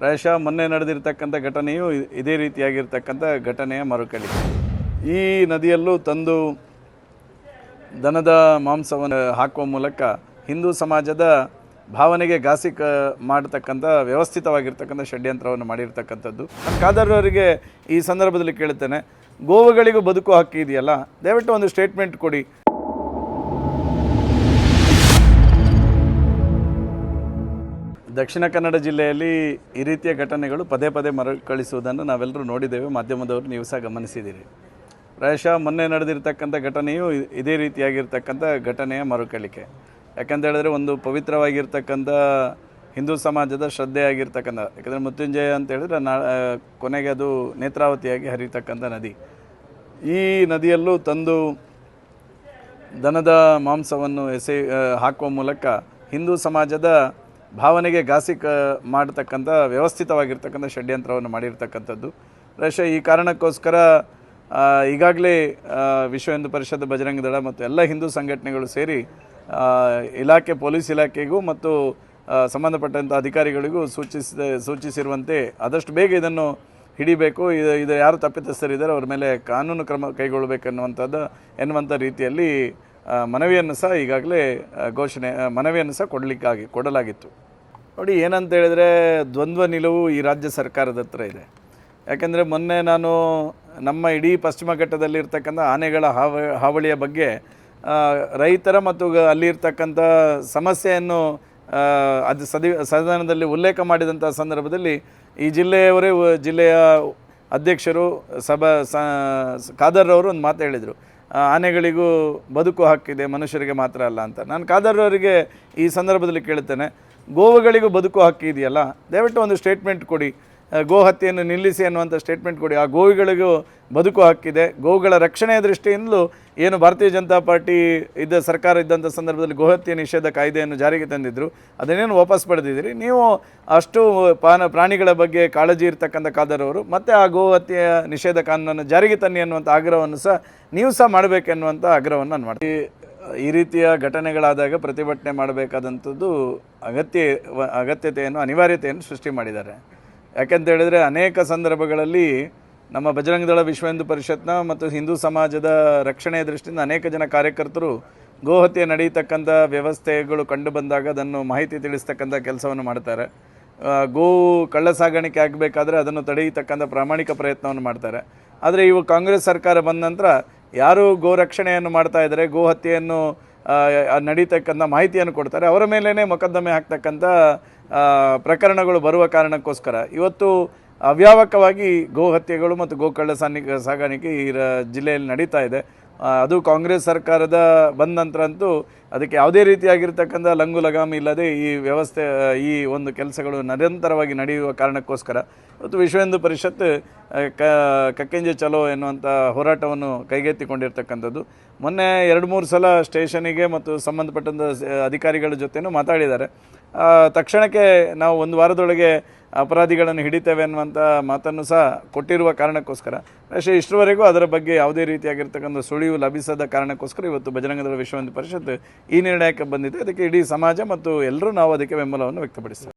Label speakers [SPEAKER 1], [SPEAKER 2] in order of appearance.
[SPEAKER 1] ಪ್ರಾಯಶಃ ಮೊನ್ನೆ ನಡೆದಿರ್ತಕ್ಕಂಥ ಘಟನೆಯು ಇದೇ ರೀತಿಯಾಗಿರ್ತಕ್ಕಂಥ ಘಟನೆಯ ಮರುಕಳಿ. ಈ ನದಿಯಲ್ಲೂ ತಂದು ದನದ ಮಾಂಸವನ್ನು ಹಾಕುವ ಮೂಲಕ ಹಿಂದೂ ಸಮಾಜದ ಭಾವನೆಗೆ ಘಾಸಿ ಕ ಮಾಡತಕ್ಕಂಥ, ವ್ಯವಸ್ಥಿತವಾಗಿರ್ತಕ್ಕಂಥ ಷಡ್ಯಂತ್ರವನ್ನು ಮಾಡಿರ್ತಕ್ಕಂಥದ್ದು. ನಾನು ಈ ಸಂದರ್ಭದಲ್ಲಿ ಕೇಳುತ್ತೇನೆ, ಗೋವುಗಳಿಗೂ ಬದುಕು ಹಕ್ಕಿ ಇದೆಯಲ್ಲ? ದಯವಿಟ್ಟು ಒಂದು ಸ್ಟೇಟ್ಮೆಂಟ್ ಕೊಡಿ. ದಕ್ಷಿಣ ಕನ್ನಡ ಜಿಲ್ಲೆಯಲ್ಲಿ ಈ ರೀತಿಯ ಘಟನೆಗಳು ಪದೇ ಪದೇ ಮರುಕಳಿಸುವುದನ್ನು ನಾವೆಲ್ಲರೂ ನೋಡಿದ್ದೇವೆ, ಮಾಧ್ಯಮದವರು ನೀವು ಸಹ ಗಮನಿಸಿದ್ದೀರಿ. ಪ್ರಾಯಶಃ ಮೊನ್ನೆ ನಡೆದಿರ್ತಕ್ಕಂಥ ಘಟನೆಯು ಇದೇ ರೀತಿಯಾಗಿರ್ತಕ್ಕಂಥ ಘಟನೆಯ ಮರುಕಳಿಕೆ. ಯಾಕಂತ ಹೇಳಿದ್ರೆ ಒಂದು ಪವಿತ್ರವಾಗಿರ್ತಕ್ಕಂಥ ಹಿಂದೂ ಸಮಾಜದ ಶ್ರದ್ಧೆ ಆಗಿರ್ತಕ್ಕಂಥ ಯಾಕಂದರೆ ಮೃತ್ಯುಂಜಯ ಅಂತ ಹೇಳಿದ್ರೆ ನಾ ಕೊನೆಗೆ ಅದು ನೇತ್ರಾವತಿಯಾಗಿ ಹರಿಯತಕ್ಕಂಥ ನದಿ. ಈ ನದಿಯಲ್ಲೂ ತಂದು ದನದ ಮಾಂಸವನ್ನು ಎಸೆ ಹಾಕುವ ಮೂಲಕ ಹಿಂದೂ ಸಮಾಜದ ಭಾವನೆಗೆ ಘಾಸಿ ಕ ಮಾಡತಕ್ಕಂಥ, ವ್ಯವಸ್ಥಿತವಾಗಿರ್ತಕ್ಕಂಥ ಷಡ್ಯಂತ್ರವನ್ನು ಮಾಡಿರ್ತಕ್ಕಂಥದ್ದು. ರಷ್ಯಾ ಈ ಕಾರಣಕ್ಕೋಸ್ಕರ ಈಗಾಗಲೇ ವಿಶ್ವ ಹಿಂದೂ ಪರಿಷತ್, ಬಜರಂಗ ದಳ ಮತ್ತು ಎಲ್ಲ ಹಿಂದೂ ಸಂಘಟನೆಗಳು ಸೇರಿ ಇಲಾಖೆ, ಪೊಲೀಸ್ ಇಲಾಖೆಗೂ ಮತ್ತು ಸಂಬಂಧಪಟ್ಟಂಥ ಅಧಿಕಾರಿಗಳಿಗೂ ಸೂಚಿಸಿದ, ಸೂಚಿಸಿರುವಂತೆ ಆದಷ್ಟು ಬೇಗ ಇದನ್ನು ಹಿಡಿಬೇಕು. ಇದು ಇದು ಯಾರು ತಪ್ಪಿತಸ್ಥರಿದ್ದಾರೆ, ಅವ್ರ ಮೇಲೆ ಕಾನೂನು ಕ್ರಮ ಕೈಗೊಳ್ಳಬೇಕನ್ನುವಂಥದ್ದು ಎನ್ನುವಂಥ ರೀತಿಯಲ್ಲಿ ಮನವಿಯನ್ನು ಸಹ ಈಗಾಗಲೇ ಘೋಷಣೆ ಮನವಿಯನ್ನು ಸಹ ಕೊಡಲಿಕ್ಕಾಗಿ, ಕೊಡಲಾಗಿತ್ತು. ನೋಡಿ, ಏನಂತ ಹೇಳಿದರೆ ದ್ವಂದ್ವ ನಿಲುವು ಈ ರಾಜ್ಯ ಸರ್ಕಾರದ ಹತ್ರ ಇದೆ. ಯಾಕೆಂದರೆ ಮೊನ್ನೆ ನಾನು ನಮ್ಮ ಇಡೀ ಪಶ್ಚಿಮ ಘಟ್ಟದಲ್ಲಿರ್ತಕ್ಕಂಥ ಆನೆಗಳ ಹಾವ, ಹಾವಳಿಯ ಬಗ್ಗೆ ರೈತರ ಮತ್ತು ಅಲ್ಲಿರ್ತಕ್ಕಂಥ ಸಮಸ್ಯೆಯನ್ನು ಅದು ಸದಿ, ಸದನದಲ್ಲಿ ಉಲ್ಲೇಖ ಮಾಡಿದಂಥ ಸಂದರ್ಭದಲ್ಲಿ ಈ ಜಿಲ್ಲೆಯವರೇ, ಜಿಲ್ಲೆಯ ಅಧ್ಯಕ್ಷರು, ಸಭಾ, ಸ, ಖಾದರ್ ಅವರು ಒಂದು ಮಾತು ಹೇಳಿದರು. ಆನೆಗಳಿಗೂ ಬದುಕು ಹಕ್ಕಿದೆ, ಮನುಷ್ಯರಿಗೆ ಮಾತ್ರ ಅಲ್ಲ ಅಂತ. ನಾನು ಕಾದರವರಿಗೆ ಈ ಸಂದರ್ಭದಲ್ಲಿ ಕೇಳ್ತೇನೆ ಗೋವುಗಳಿಗೂ ಬದುಕು ಹಕ್ಕಿ ಇದೆಯಲ್ಲ? ದಯವಿಟ್ಟು ಒಂದು ಸ್ಟೇಟ್ಮೆಂಟ್ ಕೊಡಿ. ಆ, ಗೋ ಹತ್ಯೆಯನ್ನು ನಿಲ್ಲಿಸಿ ಅನ್ನುವಂಥ ಸ್ಟೇಟ್ಮೆಂಟ್ ಕೊಡಿ. ಆ ಗೋವಿಗಳಿಗೂ ಬದುಕು ಹಕ್ಕಿದೆ. ಗೋವುಗಳ ರಕ್ಷಣೆಯ ದೃಷ್ಟಿಯಿಂದಲೂ ಏನು ಭಾರತೀಯ ಜನತಾ ಪಾರ್ಟಿ ಇದ್ದ ಸರ್ಕಾರ ಇದ್ದಂಥ ಸಂದರ್ಭದಲ್ಲಿ ಗೋಹತ್ಯೆ ನಿಷೇಧ ಕಾಯ್ದೆಯನ್ನು ಜಾರಿಗೆ ತಂದಿದ್ದರು ಅದನ್ನೇನು ವಾಪಸ್ ಪಡೆದಿದ್ದೀರಿ? ನೀವು ಅಷ್ಟು ಪಾನ ಪ್ರಾಣಿಗಳ ಬಗ್ಗೆ ಕಾಳಜಿ ಇರ್ತಕ್ಕಂಥ ಕಾದರವರು ಮತ್ತೆ ಆ ಗೋಹತ್ಯೆಯ ನಿಷೇಧ ಕಾನೂನನ್ನು ಜಾರಿಗೆ ತನ್ನಿ ಅನ್ನುವಂಥ ಆಗ್ರಹವನ್ನು ಸಹ ನೀವು ಸಹ ಮಾಡಬೇಕೆನ್ನುವಂಥ ಆಗ್ರಹವನ್ನು ನಾನು ಮಾಡ್ತೀನಿ. ಈ ರೀತಿಯ ಘಟನೆಗಳಾದಾಗ ಪ್ರತಿಭಟನೆ ಮಾಡಬೇಕಾದಂಥದ್ದು ಅಗತ್ಯ ಅಗತ್ಯತೆಯನ್ನು ಅನಿವಾರ್ಯತೆಯನ್ನು ಸೃಷ್ಟಿ ಮಾಡಿದ್ದಾರೆ. ಯಾಕೆಂತ ಹೇಳಿದರೆ ಅನೇಕ ಸಂದರ್ಭಗಳಲ್ಲಿ ನಮ್ಮ ಬಜರಂಗ ದಳ ವಿಶ್ವ ಹಿಂದೂ ಪರಿಷತ್ನ ಮತ್ತು ಹಿಂದೂ ಸಮಾಜದ ರಕ್ಷಣೆಯ ದೃಷ್ಟಿಯಿಂದ ಅನೇಕ ಜನ ಕಾರ್ಯಕರ್ತರು ಗೋಹತ್ಯೆ ನಡೆಯತಕ್ಕಂಥ ವ್ಯವಸ್ಥೆಗಳು ಕಂಡು ಬಂದಾಗ ಅದನ್ನು ಮಾಹಿತಿ ತಿಳಿಸ್ತಕ್ಕಂಥ ಕೆಲಸವನ್ನು ಮಾಡ್ತಾರೆ. ಗೋ ಕಳ್ಳ ಸಾಗಾಣಿಕೆ ಆಗಬೇಕಾದ್ರೆ ಅದನ್ನು ತಡೆಯತಕ್ಕಂಥ ಪ್ರಾಮಾಣಿಕ ಪ್ರಯತ್ನವನ್ನು ಮಾಡ್ತಾರೆ. ಆದರೆ ಇವು ಕಾಂಗ್ರೆಸ್ ಸರ್ಕಾರ ಬಂದ ನಂತರ ಯಾರು ಗೋ ರಕ್ಷಣೆಯನ್ನು ಮಾಡ್ತಾ ಇದ್ದಾರೆ, ಗೋ ಹತ್ಯೆಯನ್ನು ನಡೀತಕ್ಕಂಥ ಮಾಹಿತಿಯನ್ನು ಕೊಡ್ತಾರೆ. ಅವರ ಮೇಲೇ ಮೊಕದ್ದಮೆ ಹಾಕ್ತಕ್ಕಂಥ ಪ್ರಕರಣಗಳು ಬರುವ ಕಾರಣಕ್ಕೋಸ್ಕರ. ಇವತ್ತು ಅವ್ಯಾವಕವಾಗಿ ಗೋ ಹತ್ಯೆಗಳು ಮತ್ತು ಗೋ ಕಳ್ಳ ಸಾನಿ ಸಾಗಾಣಿಕೆ ಈ ಜಿಲ್ಲೆಯಲ್ಲಿ ನಡೀತಾ ಇದೆ. ಅದು ಕಾಂಗ್ರೆಸ್ ಸರ್ಕಾರದ ಬಂದ ನಂತರ ಅಂತೂ ಅದಕ್ಕೆ ಯಾವುದೇ ರೀತಿಯಾಗಿರ್ತಕ್ಕಂಥ ಲಂಗು ಲಗಾಮಿ ಇಲ್ಲದೆ ಈ ವ್ಯವಸ್ಥೆ ಈ ಒಂದು ಕೆಲಸಗಳು ನಿರಂತರವಾಗಿ ನಡೆಯುವ ಕಾರಣಕ್ಕೋಸ್ಕರ ಇವತ್ತು ವಿಶ್ವ ಹಿಂದೂ ಪರಿಷತ್ ಕ, ಕಕ್ಕೆಂಜೆ ಚಲೋ ಎನ್ನುವಂಥ ಹೋರಾಟವನ್ನು ಕೈಗೆತ್ತಿಕೊಂಡಿರ್ತಕ್ಕಂಥದ್ದು. ಮೊನ್ನೆ ಎರಡು ಮೂರು ಸಲ ಸ್ಟೇಷನಿಗೆ ಮತ್ತು ಸಂಬಂಧಪಟ್ಟಂಥ ಅಧಿಕಾರಿಗಳ ಜೊತೆನೂ ಮಾತಾಡಿದ್ದಾರೆ. ತಕ್ಷಣಕ್ಕೆ ನಾವು ಒಂದು ವಾರದೊಳಗೆ ಅಪರಾಧಿಗಳನ್ನು ಹಿಡಿತೇವೆ ಅನ್ನುವಂಥ ಮಾತನ್ನು ಸಹ ಕೊಟ್ಟಿರುವ ಕಾರಣಕ್ಕೋಸ್ಕರ. ಅಷ್ಟೇ ಇಷ್ಟರವರೆಗೂ ಅದರ ಬಗ್ಗೆ ಯಾವುದೇ ರೀತಿಯಾಗಿರ್ತಕ್ಕಂಥ ಸುಳಿವು ಲಭಿಸದ ಕಾರಣಕ್ಕೋಸ್ಕರ ಇವತ್ತು ಬಜರಂಗದಳ ವಿಶ್ವವಿದ್ಯಾಲಯ ಪರಿಷತ್ ಈ ನಿರ್ಣಯಕ್ಕೆ ಬಂದಿದೆ. ಅದಕ್ಕೆ ಇಡೀ ಸಮಾಜ ಮತ್ತು ಎಲ್ಲರೂ ನಾವು ಅದಕ್ಕೆ ಬೆಂಬಲವನ್ನು ವ್ಯಕ್ತಪಡಿಸ್ತೇವೆ.